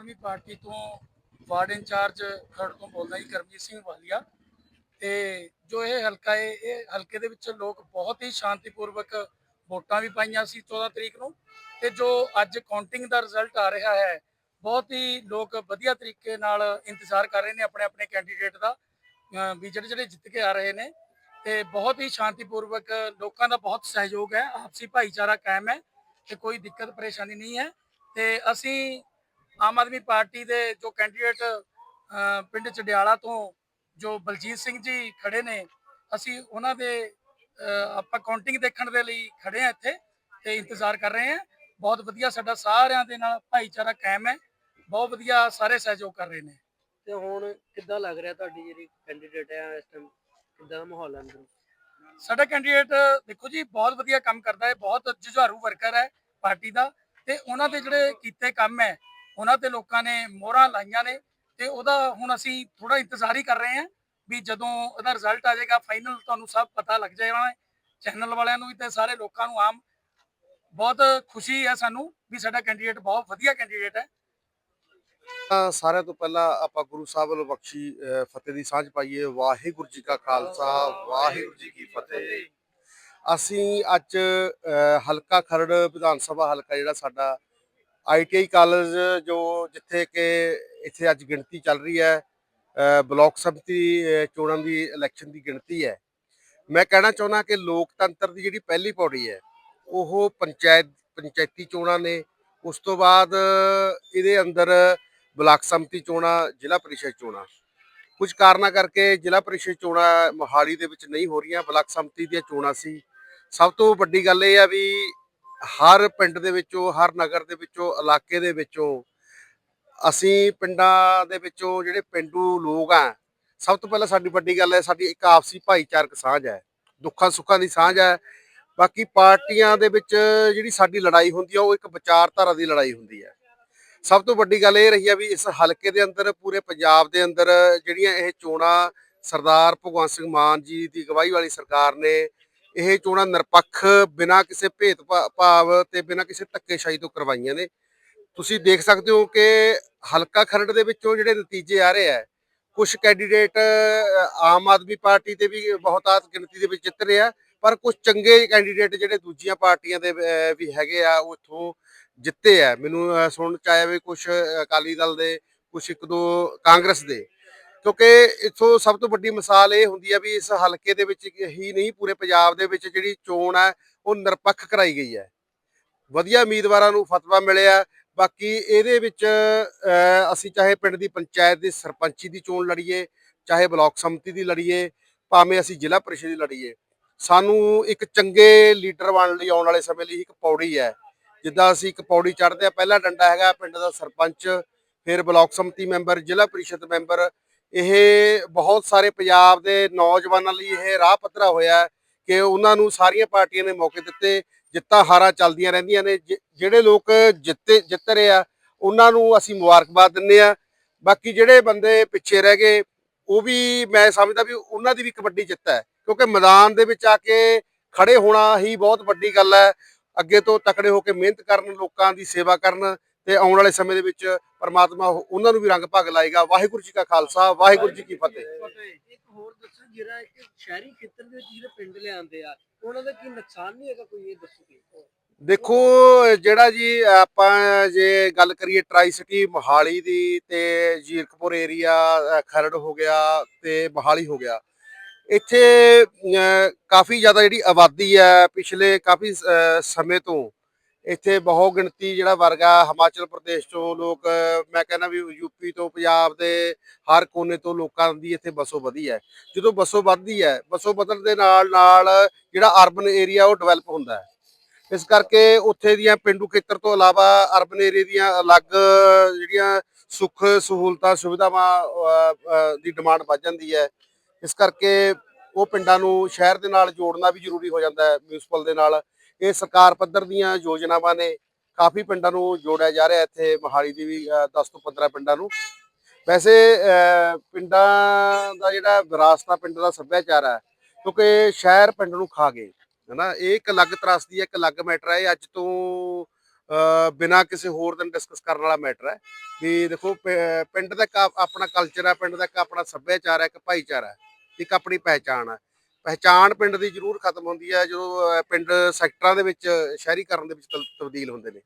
ਆਦਮੀ party ਤੋਂ ward incharge ਖੜ ਤੋਂ ਬੋਲਦਾ ਜੀ, ਕਰਮਜੀਤ ਸਿੰਘ ਵਾਲੀਆ। ਤੇ ਜੋ ਇਹ ਹਲਕਾ ਹੈ ਇਹ ਹਲਕੇ ਦੇ ਵਿੱਚ ਲੋਕ ਬਹੁਤ ਹੀ ਸ਼ਾਂਤੀਪੂਰਵਕ ਵੋਟਾਂ ਵੀ ਪਾਈਆਂ ਸੀ 14 ਤਰੀਕ ਨੂੰ। ਤੇ ਜੋ ਅੱਜ ਕਾਊਂਟਿੰਗ ਦਾ ਰਿਜ਼ਲਟ ਆ ਰਿਹਾ ਹੈ, ਬਹੁਤ ਹੀ ਲੋਕ ਵਧੀਆ ਤਰੀਕੇ ਨਾਲ ਇੰਤਜ਼ਾਰ ਕਰ ਰਹੇ ਨੇ ਆਪਣੇ ਆਪਣੇ ਕੈਂਡੀਡੇਟ ਦਾ ਵੀ ਜਿਹੜੇ ਜਿਹੜੇ ਜਿੱਤ ਕੇ ਆ ਰਹੇ ਨੇ। ਤੇ ਬਹੁਤ ਹੀ ਸ਼ਾਂਤੀਪੂਰਵਕ ਲੋਕਾਂ ਦਾ ਬਹੁਤ ਸਹਿਯੋਗ ਹੈ, ਆਪਸੀ ਭਾਈਚਾਰਾ ਕਾਇਮ ਹੈ, ਤੇ ਕੋਈ ਦਿੱਕਤ ਪਰੇਸ਼ਾਨੀ ਨਹੀਂ ਹੈ। ਤੇ ਅਸੀਂ ਆਮ ਆਦਮੀ ਪਾਰਟੀ ਦੇ ਜੋ ਕੈਂਡੀਡੇਟ ਪਿੰਡ ਚੜਿਆਲਾ ਤੋਂ ਜੋ ਬਲਜੀਤ ਸਿੰਘ ਜੀ ਖੜੇ ਨੇ ਅਸੀਂ ਉਹਨਾਂ ਦੇ ਆਪਾਂ ਕਾਊਂਟਿੰਗ ਦੇਖਣ ਦੇ ਲਈ ਖੜੇ ਆ ਇੱਥੇ ਤੇ ਇੰਤਜ਼ਾਰ ਕਰ ਰਹੇ ਹਾਂ। ਬਹੁਤ ਵਧੀਆ ਸਾਡਾ ਸਾਰਿਆਂ ਦੇ ਨਾਲ ਭਾਈਚਾਰਾ ਕਾਇਮ ਹੈ। ਬਹੁਤ ਵਧੀਆ ਸਾਰੇ ਸਹਿਯੋਗ ਕਰ ਰਹੇ ਨੇ। ਤੇ ਹੁਣ ਕਿੱਦਾਂ ਲੱਗ ਰਿਹਾ ਤੁਹਾਡੀ ਜਿਹੜੀ ਕੈਂਡੀਡੇਟ ਹੈ ਇਸ ਟਾਈਮ ਕਿੱਦਾਂ ਮਾਹੌਲ ਹੈ ਅੰਦਰ? ਸਾਡਾ ਕੈਂਡੀਡੇਟ ਦੇਖੋ ਜੀ ਬਹੁਤ ਵਧੀਆ ਕੰਮ ਕਰਦਾ ਹੈ ਬਹੁਤ ਜੁਝਾਰੂ ਵਰਕਰ ਹੈ ਪਾਰਟੀ ਦਾ ਤੇ ਉਹਨਾਂ ਦੇ ਜਿਹੜੇ ਕੀਤੇ ਕੰਮ ਹੈ ਉਹਨਾਂ ਤੇ ਲੋਕਾਂ ਨੇ ਮੋਹਰਾਂ ਲਾਈਆਂ ਨੇ ਤੇ ਉਹਦਾ ਹੁਣ ਅਸੀਂ ਥੋੜਾ ਇੰਤਜ਼ਾਰ ਹੀ ਕਰ ਰਹੇ ਹਾਂ ਵੀ ਜਦੋਂ ਉਹਦਾ ਰਿਜ਼ਲਟ ਆ ਜਾਏਗਾ ਫਾਈਨਲ ਤੁਹਾਨੂੰ ਸਭ ਪਤਾ ਲੱਗ ਜਾਏਗਾ। ਚੈਨਲ ਵਾਲਿਆਂ ਨੂੰ ਵੀ ਤੇ ਸਾਰੇ ਲੋਕਾਂ ਨੂੰ ਆਮ ਬਹੁਤ ਖੁਸ਼ੀ ਹੈ ਸਾਨੂੰ ਵੀ ਸਾਡਾ ਕੈਂਡੀਡੇਟ ਬਹੁਤ ਵਧੀਆ ਕੈਂਡੀਡੇਟ ਹੈ। ਸਾਰਿਆਂ ਤੋਂ ਪਹਿਲਾਂ ਆਪਾਂ ਗੁਰੂ ਸਾਹਿਬ ਵੱਲੋਂ ਬਖਸ਼ੀ ਫਤਿਹ ਦੀ ਸਾਂਝ ਪਾਈਏ। ਵਾਹਿਗੁਰੂ ਜੀ ਕਾ ਖਾਲਸਾ, ਵਾਹਿਗੁਰੂ ਜੀ ਕੀ ਫਤਿਹ। ਅਸੀਂ ਅੱਜ ਹਲਕਾ ਖਰੜ ਵਿਧਾਨ ਸਭਾ ਹਲਕਾ ਜਿਹੜਾ ਸਾਡਾ ਆਈਟੀਆਈ ਕਾਲਜ ਜੋ ਜਿੱਥੇ ਕਿ ਇੱਥੇ ਅੱਜ ਗਿਣਤੀ ਚੱਲ ਰਹੀ ਹੈ ਬਲਾਕ ਸੰਮਤੀ ਚੋਣਾਂ ਦੀ ਇਲੈਕਸ਼ਨ ਦੀ ਗਿਣਤੀ ਹੈ। ਮੈਂ ਕਹਿਣਾ ਚਾਹੁੰਦਾ ਕਿ ਲੋਕਤੰਤਰ ਦੀ ਜਿਹੜੀ ਪਹਿਲੀ ਪੌੜੀ ਹੈ, ਉਹ ਪੰਚਾਇਤ, ਪੰਚਾਇਤੀ ਚੋਣਾਂ ਨੇ। ਉਸ ਤੋਂ ਬਾਅਦ ਇਹਦੇ ਅੰਦਰ ਬਲਾਕ ਸੰਮਤੀ ਚੋਣਾਂ, ਜ਼ਿਲ੍ਹਾ ਪਰਿਸ਼ਦ ਚੋਣਾਂ। ਕੁਝ ਕਾਰਨਾਂ ਕਰਕੇ ਜ਼ਿਲ੍ਹਾ ਪਰਿਸ਼ਦ ਚੋਣਾਂ ਮੋਹਾਲੀ ਦੇ ਵਿੱਚ ਨਹੀਂ ਹੋ ਰਹੀਆਂ। ਬਲਾਕ ਸੰਮਤੀ ਦੀਆਂ ਚੋਣਾਂ ਸੀ। ਸਭ ਤੋਂ ਵੱਡੀ ਗੱਲ ਇਹ ਆ ਵੀ ਹਰ ਪਿੰਡ ਦੇ ਵਿੱਚੋਂ, ਹਰ ਨਗਰ ਦੇ ਵਿੱਚੋਂ, ਇਲਾਕੇ ਦੇ ਵਿੱਚੋਂ, ਅਸੀਂ ਪਿੰਡਾਂ ਦੇ ਵਿੱਚੋਂ ਜਿਹੜੇ ਪਿੰਡੂ ਲੋਕ ਆ, ਸਭ ਤੋਂ ਪਹਿਲਾਂ ਸਾਡੀ ਵੱਡੀ ਗੱਲ ਹੈ, ਸਾਡੀ ਇੱਕ ਆਪਸੀ ਭਾਈਚਾਰਕ ਸਾਂਝ ਹੈ, ਦੁੱਖਾਂ ਸੁੱਖਾਂ ਦੀ ਸਾਂਝ ਹੈ। ਬਾਕੀ ਪਾਰਟੀਆਂ ਦੇ ਵਿੱਚ ਜਿਹੜੀ ਸਾਡੀ ਲੜਾਈ ਹੁੰਦੀ ਆ, ਉਹ ਇੱਕ ਵਿਚਾਰਧਾਰਾ ਦੀ ਲੜਾਈ ਹੁੰਦੀ ਹੈ। ਸਭ ਤੋਂ ਵੱਡੀ ਗੱਲ ਇਹ ਰਹੀ ਆ ਵੀ ਇਸ ਹਲਕੇ ਦੇ ਅੰਦਰ, ਪੂਰੇ ਪੰਜਾਬ ਦੇ ਅੰਦਰ ਜਿਹੜੀਆਂ ਇਹ ਚੋਣਾਂ ਸਰਦਾਰ ਭਗਵੰਤ ਸਿੰਘ ਮਾਨ ਜੀ ਦੀ ਅਗਵਾਈ ਵਾਲੀ ਸਰਕਾਰ ਨੇ ਇਹ ਚੋਣਾਂ ਨਿਰਪੱਖ ਬਿਨਾਂ ਕਿਸੇ ਭੇਦ ਭਾ- ਭਾਵ ਤੇ ਬਿਨਾਂ ਕਿਸੇ ਧੱਕੇਸ਼ਾਹੀ ਤੋਂ ਕਰਵਾਈਆਂ ਨੇ। ਤੁਸੀਂ ਦੇਖ ਸਕਦੇ ਹੋ ਕਿ ਹਲਕਾ ਖਰੜ ਦੇ ਵਿੱਚੋਂ ਜਿਹੜੇ ਨਤੀਜੇ ਆ ਰਹੇ ਆ ਕੁਝ ਕੈਂਡੀਡੇਟ ਆਮ ਆਦਮੀ ਪਾਰਟੀ ਦੇ ਵੀ ਬਹੁਤਾਤ ਗਿਣਤੀ ਦੇ ਵਿੱਚ ਜਿੱਤ ਰਹੇ ਆ ਪਰ ਕੁਝ ਚੰਗੇ ਕੈਂਡੀਡੇਟ ਜਿਹੜੇ ਦੂਜੀਆਂ ਪਾਰਟੀਆਂ ਦੇ ਵੀ ਹੈਗੇ ਆ ਉਹ ਇੱਥੋਂ ਜਿੱਤੇ ਆ। ਮੈਨੂੰ ਅਹ, ਸੁਣਨ ਚ ਆਇਆ ਵੀ ਕੁਝ ਅਕਾਲੀ ਦਲ ਦੇ ਕੁਝ ਇੱਕ ਦੋ ਕਾਂਗਰਸ ਦੇ। ਕਿਉਂਕਿ ਇਥੋਂ ਸਭ ਤੋਂ ਵੱਡੀ ਮਿਸਾਲ ਇਹ ਹੁੰਦੀ ਹੈ ਵੀ ਇਸ ਹਲਕੇ ਦੇ ਵਿੱਚ ਹੀ ਨਹੀਂ, ਪੂਰੇ ਪੰਜਾਬ ਦੇ ਵਿੱਚ ਜਿਹੜੀ ਚੋਣ ਹੈ ਉਹ ਨਿਰਪੱਖ ਕਰਾਈ ਗਈ ਹੈ। ਵਧੀਆ ਉਮੀਦਵਾਰਾਂ ਨੂੰ ਫਤਵਾ ਮਿਲਿਆ। ਬਾਕੀ ਇਹਦੇ ਵਿੱਚ ਅਸੀਂ ਚਾਹੇ ਪਿੰਡ ਦੀ ਪੰਚਾਇਤ ਦੀ ਸਰਪੰਚੀ ਦੀ ਚੋਣ ਲੜੀਏ, ਚਾਹੇ ਬਲਾਕ ਸੰਮਤੀ ਦੀ ਲੜੀਏ, ਭਾਵੇਂ ਅਸੀਂ ਜ਼ਿਲ੍ਹਾ ਪਰਿਸ਼ਦ ਦੀ ਲੜੀਏ, ਸਾਨੂੰ ਇੱਕ ਚੰਗੇ ਲੀਡਰ ਬਣਨ ਲਈ ਆਉਣ ਵਾਲੇ ਸਮੇਂ ਲਈ ਇੱਕ ਪੌੜੀ ਹੈ। ਜਿੱਦਾਂ ਅਸੀਂ ਇੱਕ ਪੌੜੀ ਚੜ੍ਹਦੇ ਆ, ਪਹਿਲਾ ਡੰਡਾ ਹੈਗਾ ਪਿੰਡ ਦਾ ਸਰਪੰਚ, ਫਿਰ ਬਲਾਕ ਸੰਮਤੀ ਮੈਂਬਰ, ਜ਼ਿਲ੍ਹਾ ਪਰਿਸ਼ਦ ਮੈਂਬਰ ਇਹ ਬਹੁਤ ਸਾਰੇ ਪੰਜਾਬ ਦੇ ਨੌਜਵਾਨਾਂ ਲਈ ਇਹ ਰਾਹ ਪੱਧਰਾ ਹੋਇਆ ਕਿ ਉਹਨਾਂ ਨੂੰ ਸਾਰੀਆਂ ਪਾਰਟੀਆਂ ਨੇ ਮੌਕੇ ਦਿੱਤੇ, ਜਿੱਤਾਂ ਹਾਰਾਂ ਚੱਲਦੀਆਂ ਰਹਿੰਦੀਆਂ ਨੇ ਜਿਹੜੇ ਲੋਕ ਜਿੱਤੇ, ਜਿੱਤ ਰਹੇ ਆ, ਉਹਨਾਂ ਨੂੰ ਅਸੀਂ ਮੁਬਾਰਕਬਾਦ ਦਿੰਦੇ ਆ ਬਾਕੀ ਜਿਹੜੇ ਬੰਦੇ ਪਿੱਛੇ ਰਹਿ ਗਏ, ਉਹ ਵੀ ਮੈਂ ਸਮਝਦਾ ਵੀ ਉਹਨਾਂ ਦੀ ਵੀ ਕਬੱਡੀ ਜਿੱਤ ਹੈ, ਕਿਉਂਕਿ ਮੈਦਾਨ ਦੇ ਵਿੱਚ ਆ ਕੇ ਖੜੇ ਹੋਣਾ ਹੀ ਬਹੁਤ ਵੱਡੀ ਗੱਲ ਹੈ। ਅੱਗੇ ਤੋਂ ਤਕੜੇ ਹੋ ਕੇ ਮਿਹਨਤ ਕਰਨ, ਲੋਕਾਂ ਦੀ ਸੇਵਾ ਕਰਨ ਤੇ ਆਉਣ ਵਾਲੇ ਸਮੇਂ ਦੇ ਵਿੱਚ ਪਰਮਾਤਮਾ ਉਹ- ਉਹਨਾਂ ਨੂੰ ਵੀ ਰੰਗ ਭਗ ਲਾਏਗਾ। ਵਾਹਿਗੁਰੂ ਜੀ ਕਾ ਖਾਲਸਾ ਵਾਹਿਗੁਰੂ ਜੀ ਕੀ ਫਤਿਹ। ਇੱਕ ਹੋਰ ਦੱਸੋ ਜਿਹੜਾ ਇੱਕ ਸ਼ਹਿਰੀ ਖੇਤਰ ਦੇ ਵਿੱਚ ਜਿਹੜੇ ਪਿੰਡ ਲਿਆਂਦੇ ਆ ਉਹਨਾਂ ਦਾ ਕੀ ਨੁਕਸਾਨ ਨਹੀਂ ਹੈਗਾ ਕੋਈ ਇਹ ਦੱਸੋ ਕੀ? ਦੇਖੋ ਜਿਹੜਾ ਜੀ ਆਪਾਂ ਜੇ ਗੱਲ ਕਰੀਏ ਟਰਾਈ ਸਿਟੀ ਮੋਹਾਲੀ ਦੀ ਤੇ ਜੀਰਕਪੁਰ ਏਰੀਆ ਖਰੜ ਹੋ ਗਿਆ ਤੇ ਮੋਹਾਲੀ ਹੋ ਗਿਆ। ਇੱਥੇ ਕਾਫੀ ਜ਼ਿਆਦਾ ਜਿਹੜੀ ਆਬਾਦੀ ਹੈ ਪਿਛਲੇ ਕਾਫੀ ਸਮੇਂ ਤੋਂ ਇੱਥੇ ਬਹੁ ਗਿਣਤੀ ਜਿਹੜਾ ਵਰਗ ਆ ਹਿਮਾਚਲ ਪ੍ਰਦੇਸ਼ ਤੋਂ ਲੋਕ, ਮੈਂ ਕਹਿੰਦਾ ਵੀ ਯੂਪੀ ਤੋਂ ਪੰਜਾਬ ਦੇ ਹਰ ਕੋਨੇ ਤੋਂ ਲੋਕਾਂ ਦੀ ਇੱਥੇ ਬਸੋ ਵਧੀ ਹੈ। ਜਦੋਂ ਬਸੋ ਵੱਧਦੀ ਹੈ, ਬਸੋ ਵਧਣ ਦੇ ਨਾਲ ਨਾਲ ਜਿਹੜਾ ਅਰਬਨ ਏਰੀਆ ਉਹ ਡਿਵੈਲਪ ਹੁੰਦਾ ਹੈ। ਇਸ ਕਰਕੇ ਉੱਥੇ ਦੀਆਂ ਪਿੰਡੂ ਖੇਤਰ ਤੋਂ ਇਲਾਵਾ ਅਰਬਨ ਏਰੀਆ ਦੀਆਂ ਅਲੱਗ ਜਿਹੜੀਆਂ ਸੁੱਖ ਸਹੂਲਤਾਂ, ਸੁਵਿਧਾਵਾਂ ਦੀ ਡਿਮਾਂਡ ਵੱਧ ਜਾਂਦੀ ਹੈ। ਇਸ ਕਰਕੇ ਉਹ ਪਿੰਡਾਂ ਨੂੰ ਸ਼ਹਿਰ ਦੇ ਨਾਲ ਜੋੜਨਾ ਵੀ ਜ਼ਰੂਰੀ ਹੋ ਜਾਂਦਾ ਹੈ ਮਿਊਨਿਸਪਲ ਦੇ ਨਾਲ। ਇਹ ਸਰਕਾਰ ਪੱਧਰ ਦੀਆਂ ਯੋਜਨਾਵਾਂ ਨੇ ਕਾਫੀ ਪਿੰਡਾਂ ਨੂੰ ਜੋੜਿਆ ਜਾ ਰਿਹਾ ਇੱਥੇ ਮੋਹਾਲੀ ਦੀ ਵੀ ਅਹ, 10 ਤੋਂ 15 ਪਿੰਡਾਂ ਨੂੰ। ਵੈਸੇ ਪਿੰਡਾਂ ਦਾ ਜਿਹੜਾ ਵਿਰਾਸਤਾ ਪਿੰਡ ਦਾ ਸੱਭਿਆਚਾਰ ਹੈ ਕਿਉਂਕਿ ਸ਼ਹਿਰ ਪਿੰਡ ਨੂੰ ਖਾ ਗਏ ਹਨਾ? ਇਹ ਇੱਕ ਅਲੱਗ ਤਰਸਦੀ ਹੈ ਇੱਕ ਅਲੱਗ ਮੈਟਰ ਹੈ ਇਹ ਅੱਜ ਤੋਂ ਅ, ਬਿਨਾਂ ਕਿਸੇ ਹੋਰ ਦਿਨ ਡਿਸਕਸ ਕਰਨ ਵਾਲਾ ਮੈਟਰ ਹੈ ਵੀ ਦੇਖੋ ਪ- ਪਿੰਡ ਦਾ ਇੱਕ ਆਪਣਾ ਕਲਚਰ ਹੈ ਪਿੰਡ ਦਾ ਇੱਕ ਆਪਣਾ ਸੱਭਿਆਚਾਰ ਹੈ ਇੱਕ ਭਾਈਚਾਰਾ ਇੱਕ ਆਪਣੀ ਪਹਿਚਾਣ ਹੈ ਪਹਿਚਾਣ ਪਿੰਡ ਦੀ ਜ਼ਰੂਰ ਖਤਮ ਹੁੰਦੀ ਹੈ, ਜਦੋਂ ਪਿੰਡ ਸੈਕਟਰਾਂ ਦੇ ਵਿੱਚ ਸ਼ਹਿਰੀਕਰਨ ਦੇ ਵਿੱਚ ਤਬਦੀਲ ਹੁੰਦੇ ਨੇ।